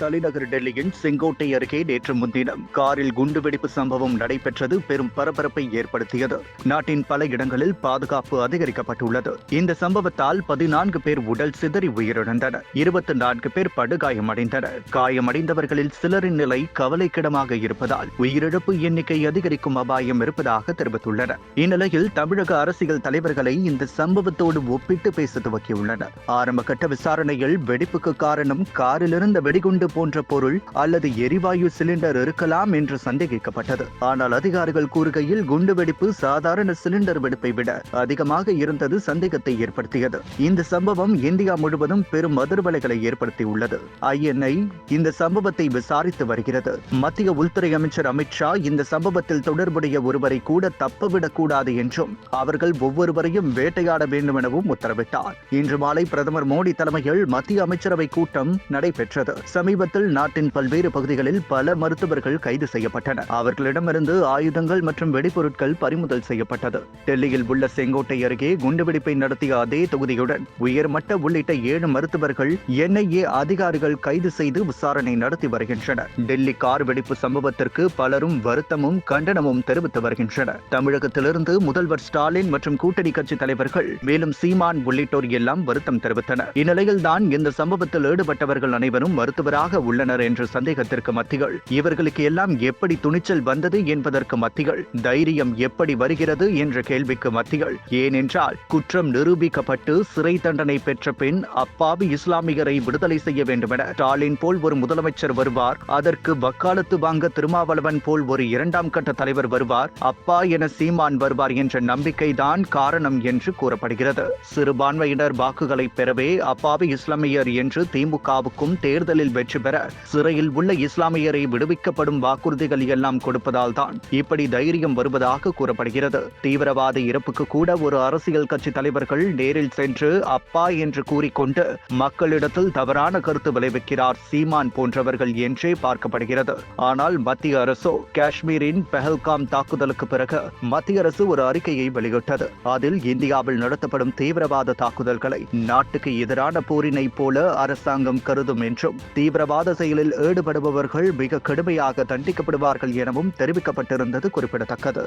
தலைநகர் டெல்லியின் செங்கோட்டை அருகே நேற்று முன்தினம் காரில் குண்டுவெடிப்பு சம்பவம் நடைபெற்றது. பெரும் பரபரப்பை ஏற்படுத்தியது. நாட்டின் பல இடங்களில் பாதுகாப்பு அதிகரிக்கப்பட்டுள்ளது. இந்த சம்பவத்தால் பதினான்கு பேர் உடல் சிதறி உயிரிழந்தனர். இருபத்தி நான்கு பேர் படுகாயமடைந்தனர். காயமடைந்தவர்களில் சிலரின் நிலை கவலைக்கிடமாக இருப்பதால் உயிரிழப்பு எண்ணிக்கை அதிகரிக்கும் அபாயம் இருப்பதாக தெரிவித்துள்ளனர். இந்நிலையில் தமிழக அரசியல் தலைவர்களை இந்த சம்பவத்தோடு ஒப்பிட்டு பேச துவக்கியுள்ளனர். ஆரம்ப கட்ட விசாரணையில் வெடிப்புக்கு காரணம் காரிலிருந்த வெடிகுண்டு போன்ற பொருள் அல்லது எரிவாயு சிலிண்டர் இருக்கலாம் என்று சந்தேகிக்கப்பட்டது. ஆனால் அதிகாரிகள் கூறுகையில் குண்டு வெடிப்பு சாதாரண சிலிண்டர் வெடிப்பை விட அதிகமாக இருந்தது சந்தேகத்தை ஏற்படுத்தியது. இந்த சம்பவம் இந்தியா முழுவதும் பெரும் அதிர்வலைகளை ஏற்படுத்தியுள்ளது. ஐஎன்ஐ இந்த சம்பவத்தை விசாரித்து வருகிறது. மத்திய உள்துறை அமைச்சர் அமித்ஷா இந்த சம்பவத்தில் தொடர்புடைய ஒருவரை கூட தப்பவிடக் கூடாது என்றும் அவர்கள் ஒவ்வொருவரையும் வேட்டையாட வேண்டும் எனவும் உத்தரவிட்டார். இன்று மாலை பிரதமர் மோடி தலைமையில் மத்திய அமைச்சரவை கூட்டம் நடைபெற்றது. சமீப சமீபத்தில் நாட்டின் பல்வேறு பகுதிகளில் பல மருத்துவர்கள் கைது செய்யப்பட்டனர். அவர்களிடமிருந்து ஆயுதங்கள் மற்றும் வெடிபொருட்கள் பறிமுதல் செய்யப்பட்டது. டெல்லியில் உள்ள செங்கோட்டை அருகே குண்டுவெடிப்பை நடத்திய அதே தொகுதியுடன் உயர்மட்ட உள்ளிட்ட ஏழு மருத்துவர்கள் என்ஐஏ அதிகாரிகள் கைது செய்து விசாரணை நடத்தி வருகின்றனர். டெல்லி கார் வெடிப்பு சம்பவத்திற்கு பலரும் வருத்தமும் கண்டனமும் தெரிவித்து வருகின்றனர். தமிழகத்திலிருந்து முதல்வர் ஸ்டாலின் மற்றும் கூட்டணி கட்சி தலைவர்கள் மேலும் சீமான் உள்ளிட்டோர் எல்லாம் வருத்தம் தெரிவித்தனர். இந்நிலையில்தான் இந்த சம்பவத்தில் ஈடுபட்டவர்கள் அனைவரும் மருத்துவராக உள்ளனர் என்ற சந்தேகத்திற்கு மத்திகள் இவர்களுக்கு எல்லாம் எப்படி துணிச்சல் வந்தது என்பதற்கு மத்திகள் தைரியம் எப்படி வருகிறது என்ற கேள்விக்கு மத்திகள். ஏனென்றால் குற்றம் நிரூபிக்கப்பட்டு சிறை தண்டனை பெற்ற பின் அப்பாவி இஸ்லாமியரை விடுதலை செய்ய வேண்டுமென ஸ்டாலின் போல் ஒரு முதலமைச்சர் வருவார். அதற்கு வக்காலத்து வாங்க திருமாவளவன் போல் ஒரு இரண்டாம் கட்ட தலைவர் வருவார். அப்பா என சீமான் வருவார் என்ற நம்பிக்கைதான் காரணம் என்று கூறப்படுகிறது. சிறுபான்மையினர் வாக்குகளை பெறவே அப்பாவி இஸ்லாமியர் என்று திமுகவுக்கும் தேர்தலில் வெற்றி பெற சிறையில் உள்ள இஸ்லாமியரை விடுவிக்கப்படும் வாக்குறுதிகள் எல்லாம் கொடுப்பதால் தான் இப்படி தைரியம் வருவதாக கூறப்படுகிறது. தீவிரவாத இறப்புக்கு கூட ஒரு அரசியல் கட்சி தலைவர்கள் நேரில் சென்று அப்பா என்று கூறிக்கொண்டு மக்களிடத்தில் தவறான கருத்து விளைவிக்கிறார் சீமான் போன்றவர்கள் என்றே பார்க்கப்படுகிறது. ஆனால் மத்திய அரசோ காஷ்மீரின் பெஹல்காம் தாக்குதலுக்கு பிறகு மத்திய அரசு ஒரு அறிக்கையை வெளியிட்டது. அதில் இந்தியாவில் நடத்தப்படும் தீவிரவாத தாக்குதல்களை நாட்டுக்கு எதிரான போரினை போல அரசாங்கம் கருதும் என்றும் தீவிர தீவிரவாத செயலில் ஈடுபடுபவர்கள் மிக கடுமையாக தண்டிக்கப்படுவார்கள் எனவும் தெரிவிக்கப்பட்டிருந்தது குறிப்பிடத்தக்கது.